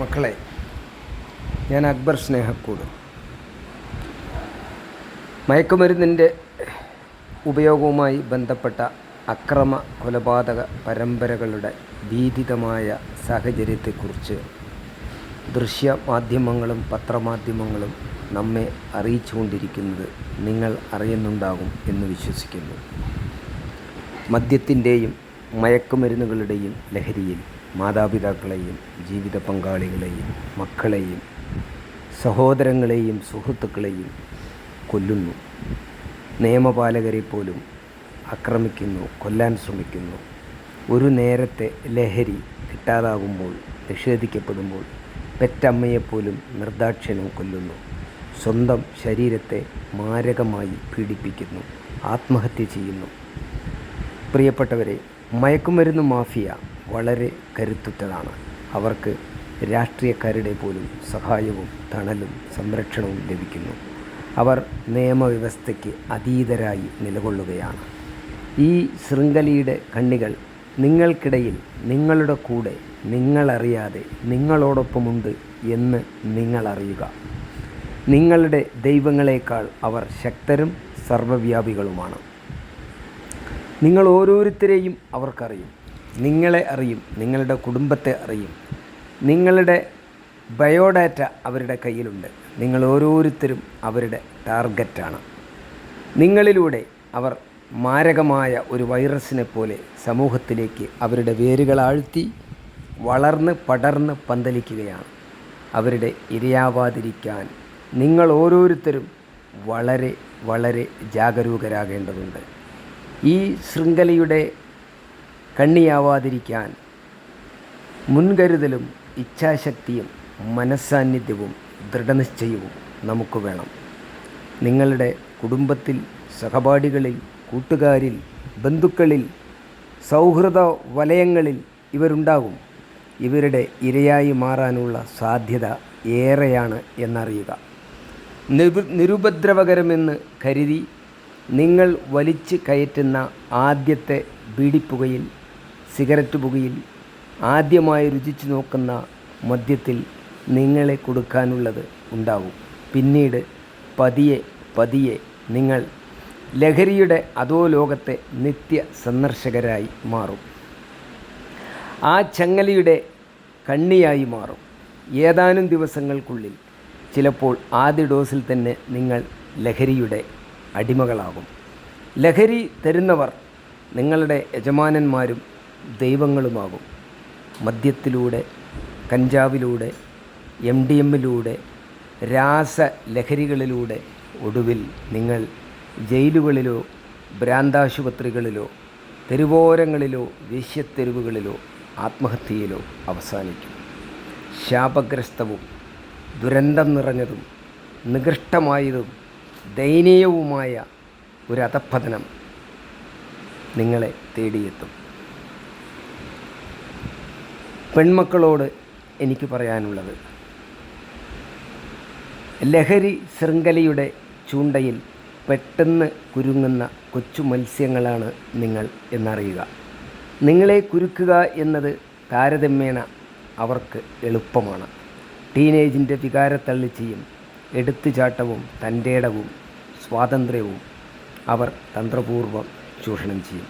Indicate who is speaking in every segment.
Speaker 1: മക്കളെ ഞാൻ അക്ബർ സ്നേഹക്കൂട്. മയക്കുമരുന്നിന്റെ ഉപയോഗവുമായി ബന്ധപ്പെട്ട അക്രമ കൊലപാതക പരമ്പരകളുടെ ഭീതിതമായ സാഹചര്യത്തെക്കുറിച്ച് ദൃശ്യ മാധ്യമങ്ങളും പത്രമാധ്യമങ്ങളും നമ്മെ അറിയിച്ചുകൊണ്ടിരിക്കുന്നത് നിങ്ങൾ അറിയുന്നുണ്ടാകും എന്ന് വിശ്വസിക്കുന്നു. മദ്യത്തിന്റെയും മയക്കുമരുന്നുകളുടെയും ലഹരിയിൽ മാതാപിതാക്കളെയും ജീവിത പങ്കാളികളെയും മക്കളെയും സഹോദരങ്ങളെയും സുഹൃത്തുക്കളെയും കൊല്ലുന്നു. നിയമപാലകരെ പോലും ആക്രമിക്കുന്നു കൊല്ലാൻ ശ്രമിക്കുന്നു. ഒരു നേരത്തെ ലഹരി കിട്ടാതാകുമ്പോൾ നിഷേധിക്കപ്പെടുമ്പോൾ പെറ്റമ്മയെപ്പോലും നിർദാക്ഷിണ്യം കൊല്ലുന്നു. സ്വന്തം ശരീരത്തെ മാരകമായി പീഡിപ്പിക്കുന്നു ആത്മഹത്യ ചെയ്യുന്നു. പ്രിയപ്പെട്ടവരെ മയക്കുമരുന്ന് മാഫിയ വളരെ കരുത്തുറ്റതാണ്. അവർക്ക് രാഷ്ട്രീയക്കാരുടെ പോലും സഹായവും തണലും സംരക്ഷണവും ലഭിക്കുന്നു. അവർ നിയമവ്യവസ്ഥയ്ക്ക് അതീതരായി നിലകൊള്ളുകയാണ്. ഈ ശൃംഖലയുടെ കണ്ണികൾ നിങ്ങൾക്കിടയിൽ നിങ്ങളുടെ കൂടെ നിങ്ങളറിയാതെ നിങ്ങളോടൊപ്പമുണ്ട് എന്ന് നിങ്ങളറിയുക. നിങ്ങളുടെ ദൈവങ്ങളേക്കാൾ അവർ ശക്തരും സർവവ്യാപികളുമാണ്. നിങ്ങൾ ഓരോരുത്തരെയും അവർക്കറിയും. നിങ്ങളെ അറിയും നിങ്ങളുടെ കുടുംബത്തെ അറിയും. നിങ്ങളുടെ ബയോഡാറ്റ അവരുടെ കയ്യിലുണ്ട്. നിങ്ങൾ ഓരോരുത്തരും അവരുടെ ടാർഗറ്റാണ്. നിങ്ങളിലൂടെ അവർ മാരകമായ ഒരു വൈറസിനെ പോലെ സമൂഹത്തിലേക്ക് അവരുടെ വേരുകൾ ആഴ്ത്തി വളർന്ന് പടർന്ന് പന്തലിക്കുകയാണ്. അവരുടെ ഇരയാവാതിരിക്കാൻ നിങ്ങൾ ഓരോരുത്തരും വളരെ വളരെ ജാഗരൂകരാകേണ്ടതുണ്ട്. ഈ ശൃംഖലയുടെ കണ്ണിയാവാതിരിക്കാൻ മുൻകരുതലും ഇച്ഛാശക്തിയും മനസ്സാന്നിധ്യവും ദൃഢനിശ്ചയവും നമുക്ക് വേണം. നിങ്ങളുടെ കുടുംബത്തിൽ സഹപാഠികളിൽ കൂട്ടുകാരിൽ ബന്ധുക്കളിൽ സൗഹൃദ വലയങ്ങളിൽ ഇവരുണ്ടാകും. ഇവരുടെ ഇരയായി മാറാനുള്ള സാധ്യത ഏറെയാണ് എന്നറിയുക. നിരു നിരുപദ്രവകരമെന്ന് കരുതി നിങ്ങൾ വലിച്ച് കയറ്റുന്ന ആദ്യത്തെ ബീഡിപ്പുകയിൽ സിഗരറ്റ് പുകയിൽ ആദ്യമായി രുചിച്ചു നോക്കുന്ന മദ്യത്തിൽ നിങ്ങളെ കൊടുക്കാനുള്ളത് ഉണ്ടാവും. പിന്നീട് പതിയെ പതിയെ നിങ്ങൾ ലഹരിയുടെ അതോ ലോകത്തെ നിത്യ സന്ദർശകരായി മാറും. ആ ചങ്ങലിയുടെ കണ്ണിയായി മാറും. ഏതാനും ദിവസങ്ങൾക്കുള്ളിൽ ചിലപ്പോൾ ആദ്യ ഡോസിൽ തന്നെ നിങ്ങൾ ലഹരിയുടെ അടിമകളാകും. ലഹരി തരുന്നവർ നിങ്ങളുടെ യജമാനന്മാരും ദൈവങ്ങളുമാകും. മദ്യത്തിലൂടെ കഞ്ചാവിലൂടെ എം ഡി എമ്മിലൂടെ രാസലഹരികളിലൂടെ ഒടുവിൽ നിങ്ങൾ ജയിലുകളിലോ ഭ്രാന്താശുപത്രികളിലോ തെരുവോരങ്ങളിലോ വേശ്യത്തെരുവുകളിലോ ആത്മഹത്യയിലോ അവസാനിക്കും. ശാപഗ്രസ്തവും ദുരന്തം നിറഞ്ഞതും നികൃഷ്ടമായതും ദയനീയവുമായ ഒരു നിങ്ങളെ തേടിയെത്തും. പെൺമക്കളോട് എനിക്ക് പറയാനുള്ളത്. ലഹരി ശൃംഖലയുടെ ചൂണ്ടയിൽ പെട്ടെന്ന് കുരുങ്ങുന്ന കൊച്ചു മത്സ്യങ്ങളാണ് നിങ്ങൾ എന്നറിയുക. നിങ്ങളെ കുരുക്കുക എന്നത് താരതമ്യേന അവർക്ക് എളുപ്പമാണ്. ടീനേജിന്റെ വികാരത്തള്ളിച്ചയും എടുത്തുചാട്ടവും തന്റേടവും സ്വാതന്ത്ര്യവും അവർ തന്ത്രപൂർവം ചൂഷണം ചെയ്യും.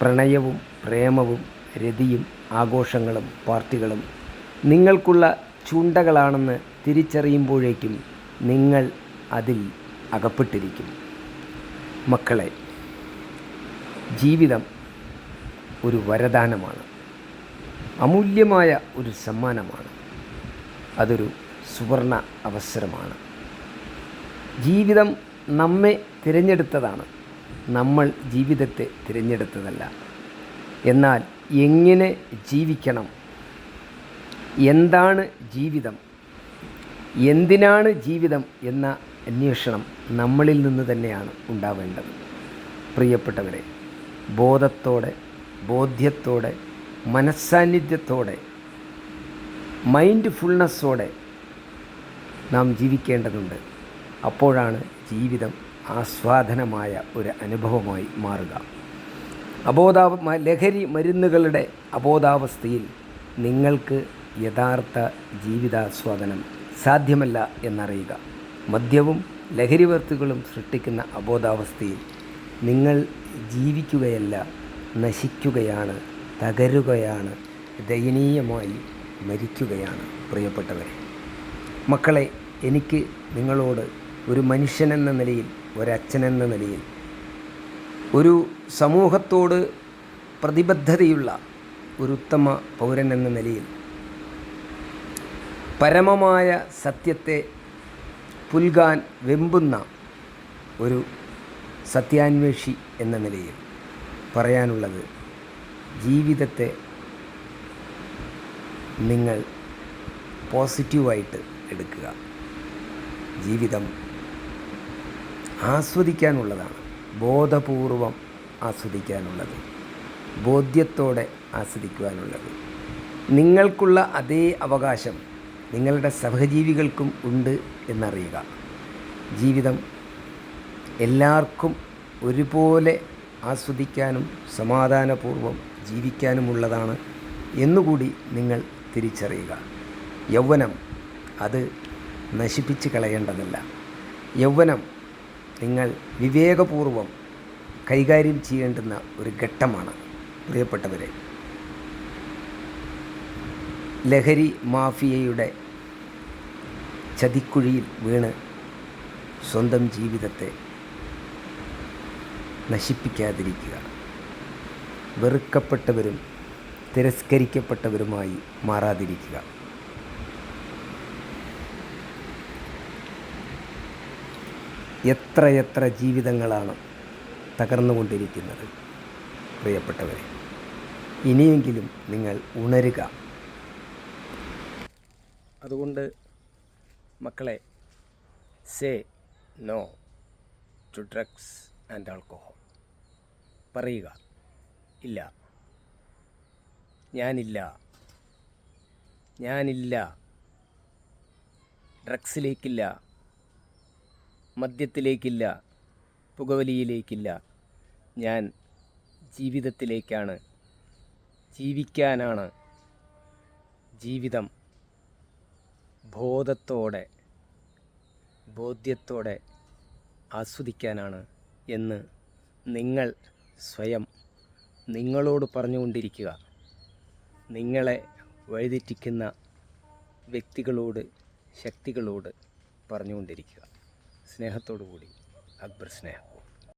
Speaker 1: പ്രണയവും പ്രേമവും രതിയും ആഘോഷങ്ങളും പാർട്ടികളും നിങ്ങൾക്കുള്ള ചൂണ്ടകളാണെന്ന് തിരിച്ചറിയുമ്പോഴേക്കും നിങ്ങൾ അതിൽ അകപ്പെട്ടിരിക്കും. മക്കളെ ജീവിതം ഒരു വരദാനമാണ്. അമൂല്യമായ ഒരു സമ്മാനമാണ്. അതൊരു സുവർണ അവസരമാണ്. ജീവിതം നമ്മെ തിരഞ്ഞെടുത്തതാണ്. നമ്മൾ ജീവിതത്തെ തിരഞ്ഞെടുത്തതല്ല. എന്നാൽ എങ്ങനെ ജീവിക്കണം? എന്താണ് ജീവിതം? എന്തിനാണ് ജീവിതം എന്ന അന്വേഷണം നമ്മളിൽ നിന്ന് തന്നെയാണ് ഉണ്ടാവേണ്ടത്. പ്രിയപ്പെട്ടവരെ ബോധത്തോടെ ബോധ്യത്തോടെ മനസ്സാന്നിധ്യത്തോടെ മൈൻഡ് ഫുൾനെസ്സോടെ നാം ജീവിക്കേണ്ടതുണ്ട്. അപ്പോഴാണ് ജീവിതം ആസ്വാദനമായ ഒരു അനുഭവമായി മാറുക. അബോധാവ ലഹരി മരുന്നുകളുടെ അബോധാവസ്ഥയിൽ നിങ്ങൾക്ക് യഥാർത്ഥ ജീവിതാസ്വാദനം സാധ്യമല്ല എന്നറിയുക. മദ്യവും ലഹരി വർത്തുകളും സൃഷ്ടിക്കുന്ന അബോധാവസ്ഥയിൽ നിങ്ങൾ ജീവിക്കുകയല്ല നശിക്കുകയാണ് തകരുകയാണ് ദയനീയമായി മരിക്കുകയാണ്. പ്രിയപ്പെട്ടവരെ മക്കളെ എനിക്ക് നിങ്ങളോട് ഒരു മനുഷ്യനെന്ന നിലയിൽ ഒരച്ഛനെന്ന നിലയിൽ ഒരു സമൂഹത്തോട് പ്രതിബദ്ധതയുള്ള ഒരു ഉത്തമ പൗരൻ എന്ന നിലയിൽ പരമമായ സത്യത്തെ പുൽകാൻ വെമ്പുന്ന ഒരു സത്യാന്വേഷി എന്ന നിലയിൽ പറയാനുള്ളത് ജീവിതത്തെ നിങ്ങൾ പോസിറ്റീവായിട്ട് എടുക്കുക. ജീവിതം ആസ്വദിക്കാനുള്ളതാണ്. ബോധപൂർവം ആസ്വദിക്കാനുള്ളത് ബോധ്യത്തോടെ ആസ്വദിക്കുവാനുള്ളത്. നിങ്ങൾക്കുള്ള അതേ അവകാശം നിങ്ങളുടെ സഹജീവികൾക്കും ഉണ്ട് എന്നറിയുക. ജീവിതം എല്ലാവർക്കും ഒരുപോലെ ആസ്വദിക്കാനും സമാധാനപൂർവം ജീവിക്കാനുമുള്ളതാണ് എന്നുകൂടി നിങ്ങൾ തിരിച്ചറിയുക. യൗവനം അത് നശിപ്പിച്ച് കളയേണ്ടതല്ല. യൗവനം നിങ്ങൾ വിവേകപൂർവം കൈകാര്യം ചെയ്യേണ്ടുന്ന ഒരു ഘട്ടമാണ്. പ്രിയപ്പെട്ടവരെ ലഹരി മാഫിയയുടെ ചതിക്കുഴിയിൽ വീണ് സ്വന്തം ജീവിതത്തെ നശിപ്പിക്കാതിരിക്കുക. വെറുക്കപ്പെട്ടവരും തിരസ്കരിക്കപ്പെട്ടവരുമായി മാറാതിരിക്കുക. എത്രയെത്ര ജീവിതങ്ങളാണ് തകർന്നുകൊണ്ടിരിക്കുന്നത്? പ്രിയപ്പെട്ടവരെ ഇനിയെങ്കിലും നിങ്ങൾ ഉണരുക. അതുകൊണ്ട് മക്കളെ say no to drugs and alcohol പറയുക ഇല്ല. ഞാനില്ല. ഞാനില്ല. ഡ്രഗ്സിലേക്കില്ല. മദ്യത്തിലേക്കില്ല പുകവലിയിലേക്കില്ല. ഞാൻ ജീവിതത്തിലേക്കാണ്. ജീവിക്കാനാണ് ജീവിതം. ബോധത്തോടെ ബോധ്യത്തോടെ ആസ്വദിക്കാനാണ് എന്ന് നിങ്ങൾ സ്വയം നിങ്ങളോട് പറഞ്ഞുകൊണ്ടിരിക്കുക. നിങ്ങളെ വഴിതെറ്റിക്കുന്ന വ്യക്തികളോട് ശക്തികളോട് പറഞ്ഞുകൊണ്ടിരിക്കുക. സ്നേഹത്തോടു കൂടി അക്ബർ സ്നേഹം.